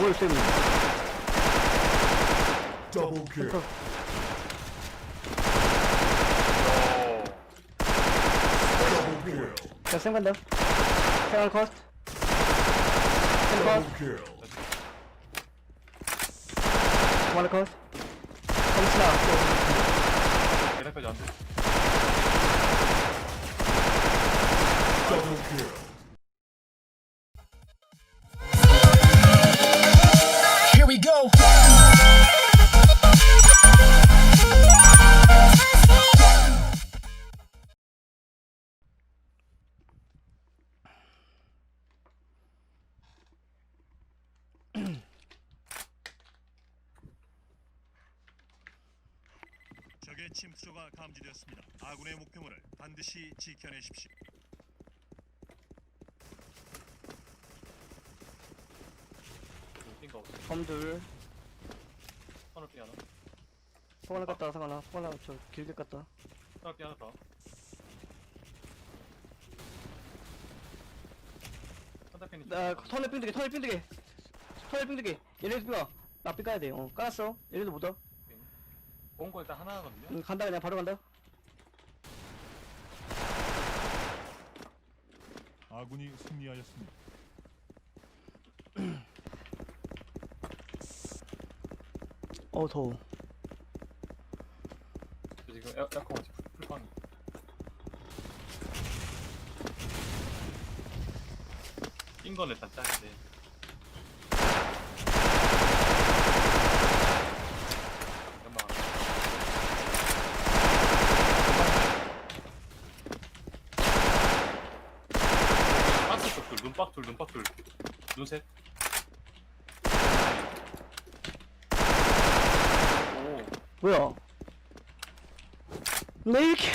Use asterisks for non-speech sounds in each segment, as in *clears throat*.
올 쌤. Double kill. 어. Double kill. 자, 쌤 간다. 생활 컷. 쌤 컷. Double kill. 원래 컷. 검스나. 계단까지 안 돼. Double kill. 적의 침투조가 감지되었습니다. 아군의 목표물을 반드시 지켜내십시오. 띵가 없어. 검둘. 하늘 삐 하나. 포괄 갔다 상하나. 포괄 저 길게 갔다. 하늘 삐 하나 더. 나 터널 삥두개 터널 삥두개 터널 삥두개 얘네도 삐가 나삐 까야 돼어 깔았어 얘네도 못와 본거 일단 하나 하거든요. 응, 간다 그냥 바로 간다 아군이 승리하였습니다. *clears throat* 어 더워 저 지금 에어, 에어컨 지금 풀빵. 낀건 일단 짱인데. 잠깐만. 박스 쪽 둘, 눈박 둘, 눈박 둘, 눈셋. 오, 뭐야 내 이렇게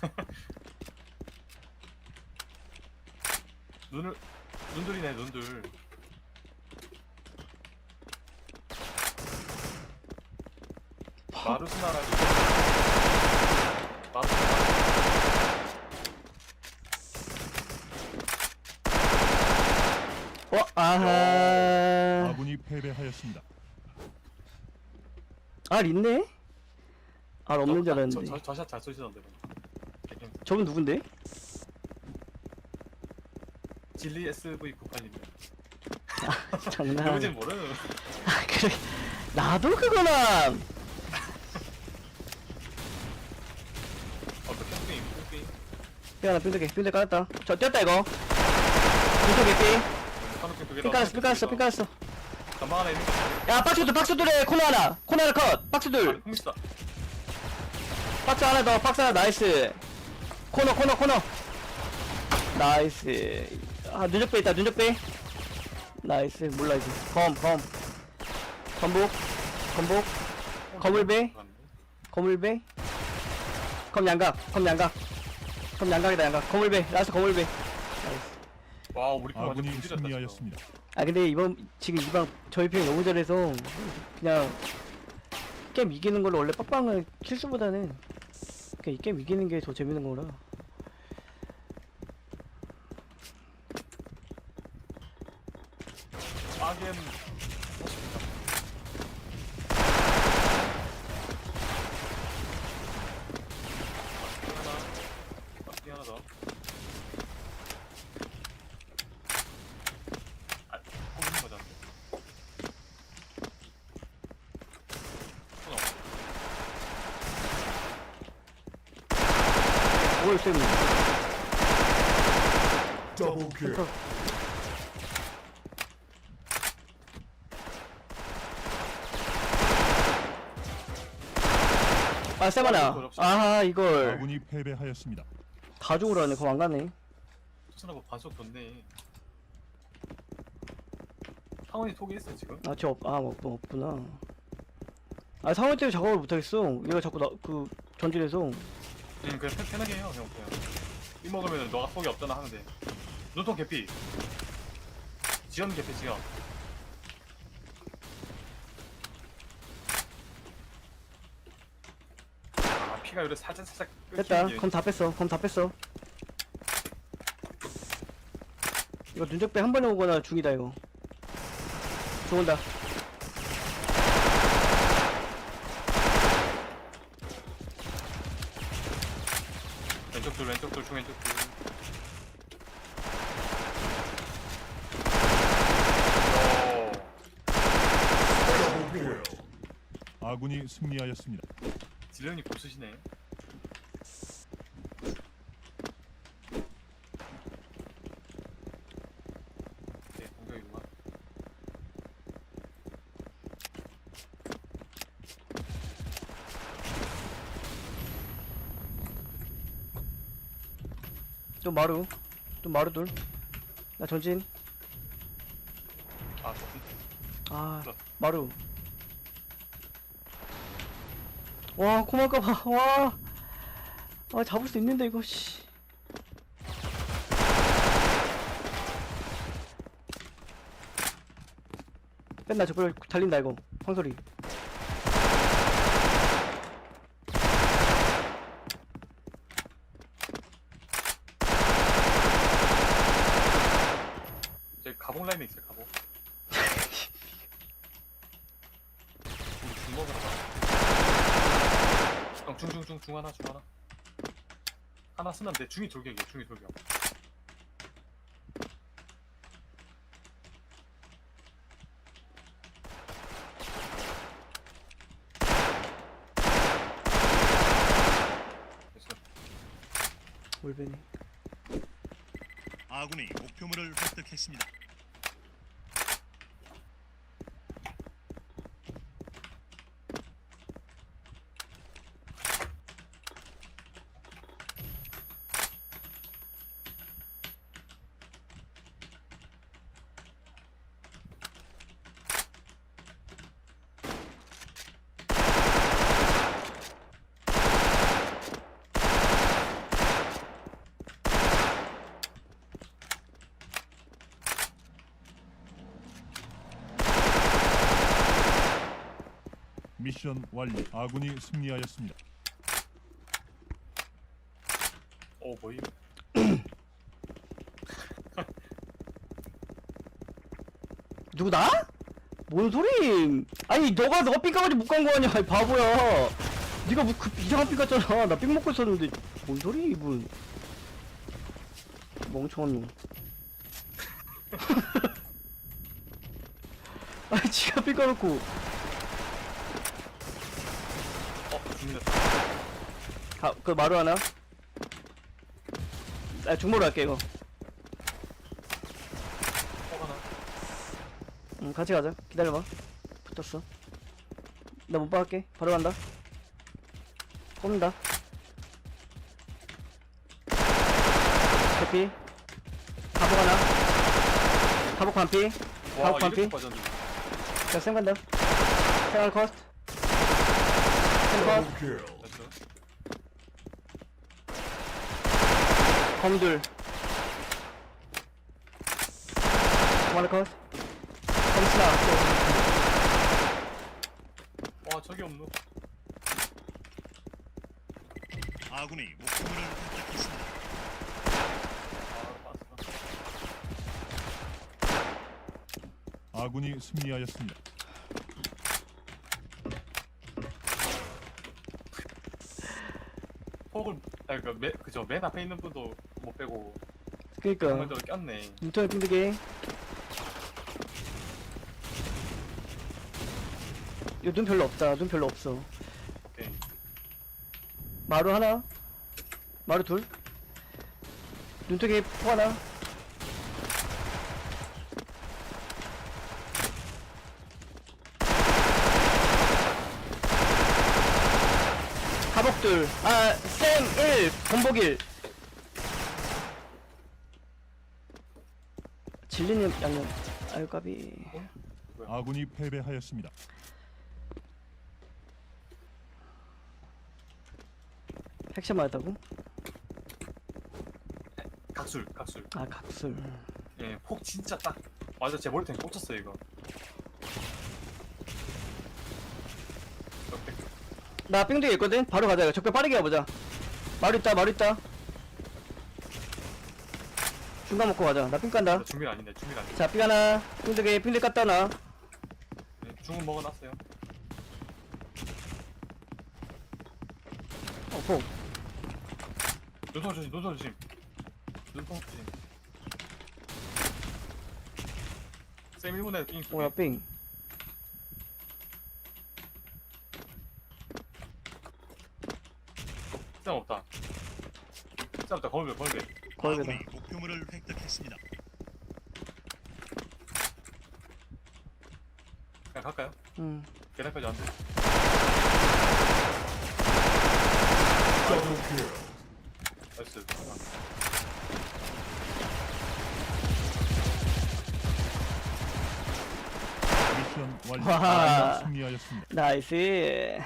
*laughs* 눈을 눈들이네 눈들. 마루스나라고. 마루스나. 어 아하 아군이 패배하였습니다. 알 있네? 알 없는 줄 알았는데 저, 저, 저샷 잘 쏘시던데. 개경. 저분 누군데? 진리 SV 98입니다. 장난 *laughs* 누구진 모르는. 아 그래 나도 그거나 어떻게 게임 게임. 삐하나 삐두개 삐두 깔았다 저 뛰었다 이거 삐두개 삐 삐 깔았어 삐 깔았어 삐 깔았어. 전방 하나 있는 거. 야 박스 둘 박스 둘에 코너 하나. 코너 하나 컷. 박스 둘. 흥미있다. 박스 하나 더 박스 하나 나이스. 코너 코너 코너. 나이스. 아 눈적배 있다 눈적배 나이스 몰라 이제. 검검 검복 검복 거물배 거물배 검 양각 검 양각. 검 양각이다 양각. 거물배 라스트 거물배 나이스 와 우리 편 완전 아군이 분실했다. 지금. 승리하였습니다. 아 근데 이번 지금 이방 저희 편이 너무 잘해서 그냥 게임 이기는 걸로 원래 빡빡은 킬수보다는 그냥 이 게임 이기는 게 더 재밌는 거라 아겜. 하나. 하나 더. 아, 뽑는 거잖아. 뭘 쌤. Double kill. 아 쌤하나 아 이걸 아군이 패배하였습니다. 하네 그거 안 가네 추천하고 반속 줬네. 상원이 있어 지금? 아 저 없, 아 없, 없구나 아 상원 때문에 작업을 못하겠어 얘가 자꾸 나 그 전진해서 응 그냥 편- 편하게 해요 형 그냥. 이 먹으면 너가 속이 없잖아 돼 눈통 개피. 지연 개피 지연. 아 피가 이래 살짝 살짝 됐다 끊기는 게- 검 다 뺐어. 검 다 뺐어. 이거 눈적배 한 번에 오거나 중이다 이거. 들어온다 왼쪽 둘 왼쪽 kill. 아군이 승리하였습니다. 딜런이 보스시네 네 공격이구만 또 마루. 또 마루 둘나 전진. 아 아. 마루. 와 고마워 *laughs* 와. 아, 잡을 수 있는데 이거 씨. 뺀다 저걸 달린다 이거. 황소리 저기 라인에 있어요 가봉 우리 중 먹으러 가 형, 중, 중, 중, 중 하나, 중 하나. 하나 쓰면 돼. 중이 돌격이야, 중이 돌격. 됐어. 올베니 아군이 목표물을 획득했습니다. 미션 완료. 아군이 승리하였습니다. 오, 뭐임? 누구 나? 뭔 소리? 아니 너가 너가 삥 까가지고 못간 거 아니야? 아이 바보야. 네가 뭐그 이상한 삥 갔잖아. *laughs* 나 삥 먹고 있었는데 뭔 소리 이분? 멍청한 놈. *laughs* 아니 지가 삥 까놓고 어, 죽는다. 아그 마루 하나. 아 중모로 할게 이거. 어. 응 같이 가자. 기다려봐. 붙었어. 나 못 박을게. 바로 간다. 꼽는다. 대피. 가복 하나. 가복 반피. 와, 가복 반피. 빠졌는데. 자, 쌤 간다. 생활 컷. Double kill. 됐어. 검둘. 마르 컷. 검스나. 와, 저기 없노. 아군이 목표물을 획득했습니다. 아, 봤어. 아군이 승리하였습니다. 폭을, 아, 그, 맨, 그저 맨 앞에 있는 분도 못 빼고, 그니까. 정면적으로 꼈네. 인터넷 핑드게. 이거 눈 별로 없다. 눈 별로 없어. 오케이. 마루 하나. 마루 둘. 눈뜨기 포 하나. 둘. 아, 쌤 1. 건복 1. 진리님 양념. 아유, 까비. 아군이 패배하였습니다. 핵샷 맞았다고? 각술, 각술. 아, 각술. 예, 폭 진짜 딱. 맞아, 제 머리통에 꽂혔어, 이거. 이렇게. 나 삥두개 있거든? 바로 가자. 이거 적배 빠르게 가보자. 마루 있다, 마루 있다. 중간 먹고 가자. 나삥 간다. 나 준비는 아닌데 준비는 아닌데 자 삥 하나. 삥두개 삥들 깠다 나 네, 중은 먹어놨어요. 어폭 눈통 조심 눈통 조심. 눈통 조심. 쌤 1분에 삥 뭐야 삥 쌤 없다 쌤 없다 거울배 거울배 아군이 목표물을 획득했습니다. 그냥 갈까요? 응 계단까지 안돼 Double kill. 나이스 미션 완료. 승리하였습니다. 나이스